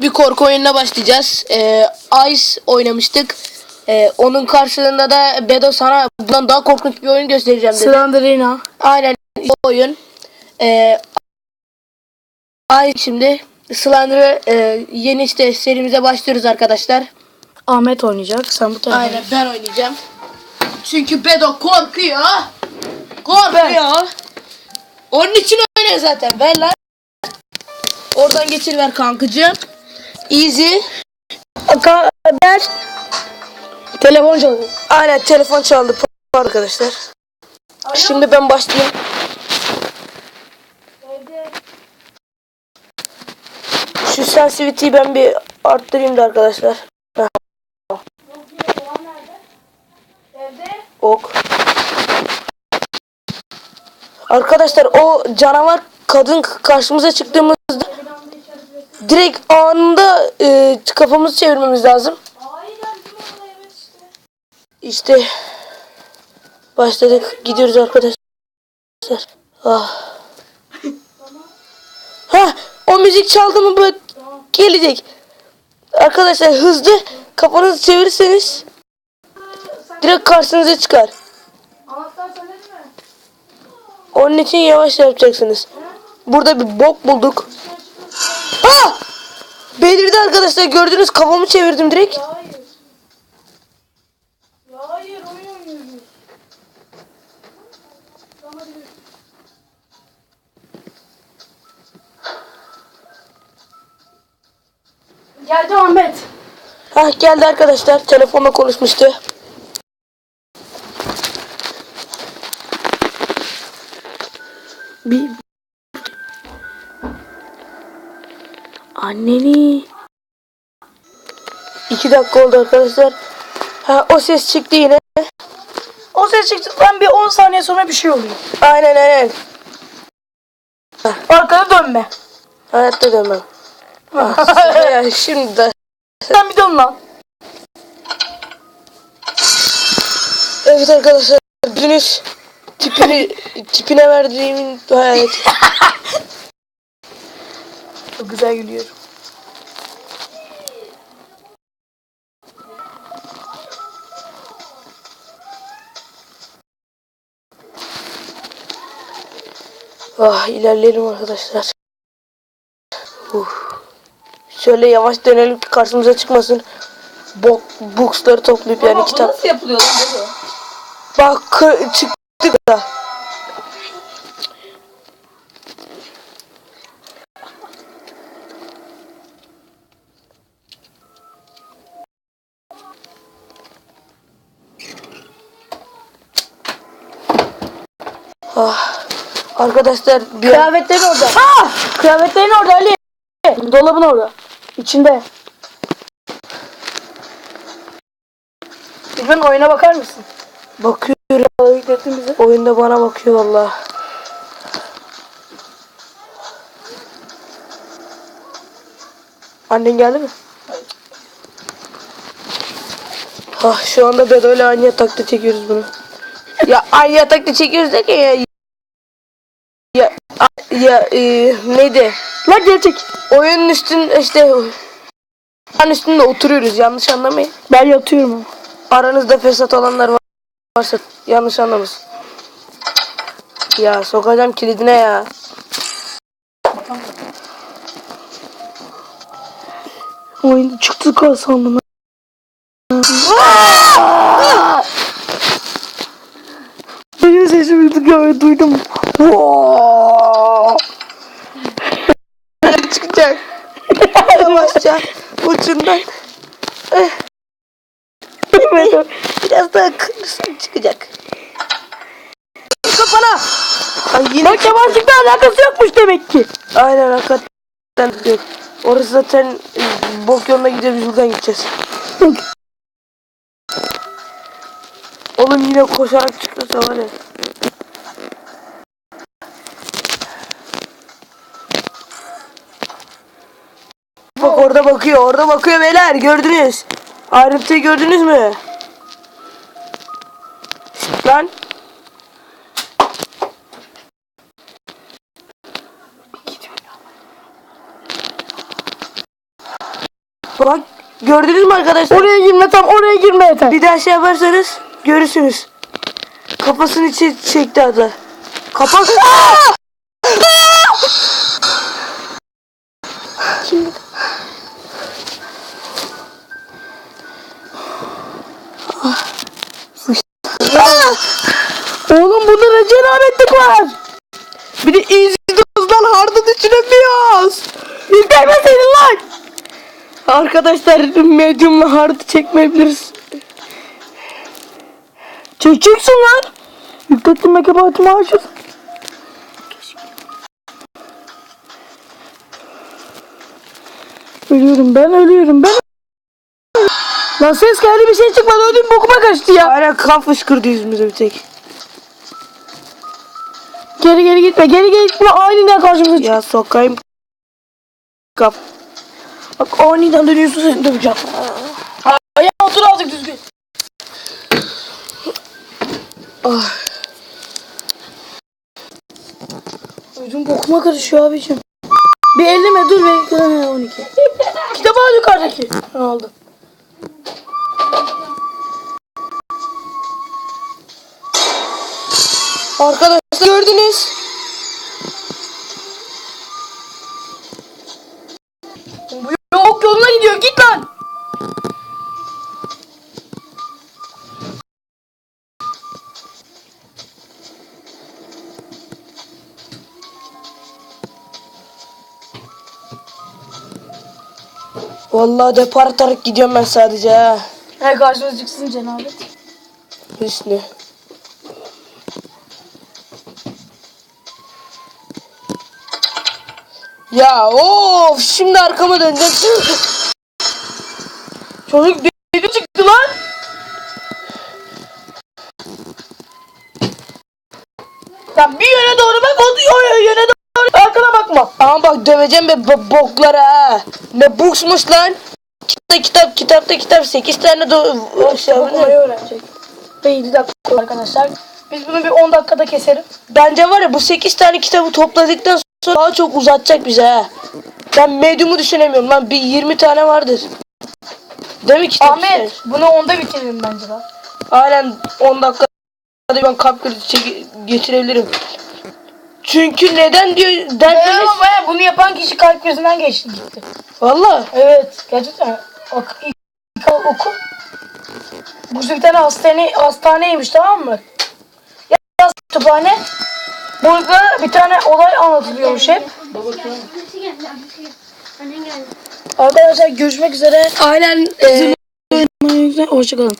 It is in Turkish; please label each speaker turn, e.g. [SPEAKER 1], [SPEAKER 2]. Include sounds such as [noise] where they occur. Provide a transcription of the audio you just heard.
[SPEAKER 1] bir korku oyununa başlayacağız. Ee, Ice oynamıştık. Ee, onun karşılığında da Bedo sana bundan daha korkunç bir oyun göstereceğim dedi.
[SPEAKER 2] Slenderina.
[SPEAKER 1] Aynen o oyun. Ee, Ay şimdi Slender'ı e, yeni işte serimize başlıyoruz arkadaşlar.
[SPEAKER 2] Ahmet oynayacak. Sen bu tarafa.
[SPEAKER 1] Aynen ben oynayacağım. Çünkü Bedo korkuyor. Korkuyor. Onun için oynuyor zaten. Ver lan. Oradan geçir ver kankacığım. Easy.
[SPEAKER 2] Aka, ver. Telefon çalıyor.
[SPEAKER 1] Aynen telefon çaldı arkadaşlar. Şimdi ben başlayayım. Şu sensitivity'yi ben bir arttırayım da arkadaşlar. Heh. Ok. Arkadaşlar o canavar kadın karşımıza çıktığımızda direkt anında e, kafamızı çevirmemiz lazım. İşte başladık. Gidiyoruz arkadaşlar. Ah. Ha, o müzik çaldı mı böyle gelecek. Arkadaşlar hızlı kafanızı çevirirseniz direkt karşınıza çıkar. Onun için yavaş yapacaksınız. Burada bir bok bulduk. Ha! Belirdi arkadaşlar gördünüz kafamı çevirdim direkt.
[SPEAKER 2] Hayır oyun oynuyoruz. Geldi Ahmet.
[SPEAKER 1] Ha geldi arkadaşlar. Telefonla konuşmuştu. Anneni İki dakika oldu arkadaşlar. Ha o ses çıktı yine.
[SPEAKER 2] O ses çıktıktan bir 10 saniye sonra bir şey oluyor.
[SPEAKER 1] Aynen aynen.
[SPEAKER 2] Arkana dönme.
[SPEAKER 1] Hayatta dönmem. Ah, [laughs] ya şimdi de.
[SPEAKER 2] Sen bir dön lan.
[SPEAKER 1] Evet arkadaşlar gördünüz. Tipini, [laughs] tipine verdiğimin hayaleti. [laughs]
[SPEAKER 2] Çok güzel gülüyorum.
[SPEAKER 1] Ah ilerleyelim arkadaşlar. Uh. Şöyle yavaş dönelim ki karşımıza çıkmasın. Bok, booksları toplayıp yani kitap.
[SPEAKER 3] Nasıl yapılıyor lan?
[SPEAKER 1] Bak kı- çıktı da. Ah. Arkadaşlar bir
[SPEAKER 2] Kıyafetlerin orada. Ha! Kıyafetlerin orada Ali. Dolabın orada. İçinde. Lütfen oyuna bakar mısın?
[SPEAKER 1] bakıyorum.
[SPEAKER 2] Yüklettin bize.
[SPEAKER 1] Oyunda bana bakıyor valla. Annen geldi mi? Ah şu anda Bedo ile aynı yatakta çekiyoruz bunu. ya aynı yatakta çekiyoruz derken ya ya e, neydi?
[SPEAKER 2] Lan gerçek.
[SPEAKER 1] Oyunun üstün işte oyunun üstünde oturuyoruz yanlış anlamayın.
[SPEAKER 2] Ben yatıyorum ama.
[SPEAKER 1] Aranızda fesat olanlar var- varsa yanlış anlamasın. Ya sokacağım kilidine ya.
[SPEAKER 2] Oyunda çıktı kal sandım. Benim sesimi du- duydum.
[SPEAKER 1] Ucundan. Eh. Biraz daha kırırsan çıkacak. Kafana. Ay yine
[SPEAKER 2] Bak yabancılıkla alakası yokmuş demek ki.
[SPEAKER 1] Aynen hakikaten yok. Orası zaten e, bok yoluna gidiyor biz buradan gideceğiz. Oğlum yine koşarak çıkıyorsa var ya. Orada bakıyor, orada bakıyor beyler gördünüz. Ayrıntıyı gördünüz mü? Lan. Bak gördünüz mü arkadaşlar?
[SPEAKER 2] Oraya girme tam oraya girme yeter.
[SPEAKER 1] Bir daha şey yaparsanız görürsünüz. Kafasını içi çekti ada. Kapat.
[SPEAKER 2] Oğlum bunda ne cenabetlik var.
[SPEAKER 1] Bir de easy dose'dan hard'ı düşünemiyoruz.
[SPEAKER 2] İzlemeseydin lan.
[SPEAKER 1] Arkadaşlar medium'la hard çekmeyebiliriz.
[SPEAKER 2] Çekeceksin lan. Yüklettim megabaytımı harcasın. Ölüyorum ben ölüyorum ben. Lan ses geldi bir şey çıkmadı ödüm bokuma kaçtı ya.
[SPEAKER 1] Aynen kan fışkırdı yüzümüze bir tek.
[SPEAKER 2] Geri geri gitme geri geri gitme aniden karşımıza çık.
[SPEAKER 1] Ya sokayım. Kaf.
[SPEAKER 2] Bak aniden dönüyorsun seni döveceğim. Ayağa otur azıcık düzgün.
[SPEAKER 1] Ah.
[SPEAKER 2] Ödüm bokuma karışıyor abicim. Bir elleme dur be. Ha, 12. Kitap al yukarıdaki. Ne
[SPEAKER 1] Arkadaşlar gördünüz.
[SPEAKER 2] Bu yok yoluna gidiyor git lan.
[SPEAKER 1] Vallahi depar atarak gidiyorum ben sadece ha.
[SPEAKER 2] He karşımıza çıksın cenabet.
[SPEAKER 1] Hüsnü. Ya of şimdi arkama döneceğim.
[SPEAKER 2] Çocuk dedi çıktı lan. Sen bir yöne doğru bak o yöne doğru arkana bakma.
[SPEAKER 1] Ama bak döveceğim be bo- boklara ha. Ne buksmuş lan. Kitapta kitap kitapta kitap 8 tane do şey
[SPEAKER 2] öğrenecek. Ve 7 dakika arkadaşlar. Biz bunu bir 10 dakikada keselim.
[SPEAKER 1] Bence var ya bu 8 tane kitabı topladıktan sonra daha çok uzatacak bize ha. Ben medyumu düşünemiyorum lan bir 20 tane vardır. Değil mi kitap?
[SPEAKER 2] Ahmet bunu 10'da bitirelim bence lan.
[SPEAKER 1] Aynen 10 dakikada ben kalp krizi geçirebilirim. Çünkü neden diyor
[SPEAKER 2] Evet ama baya bunu yapan kişi kalp krizinden geçti gitti.
[SPEAKER 1] Valla.
[SPEAKER 2] Evet gerçekten. İlk oku. Bu bir tane hastane, hastaneymiş tamam mı? Yaz kütüphane. Burada bir tane olay anlatılıyormuş hep. Arkadaşlar görüşmek üzere.
[SPEAKER 1] Aynen.
[SPEAKER 2] Hoşçakalın.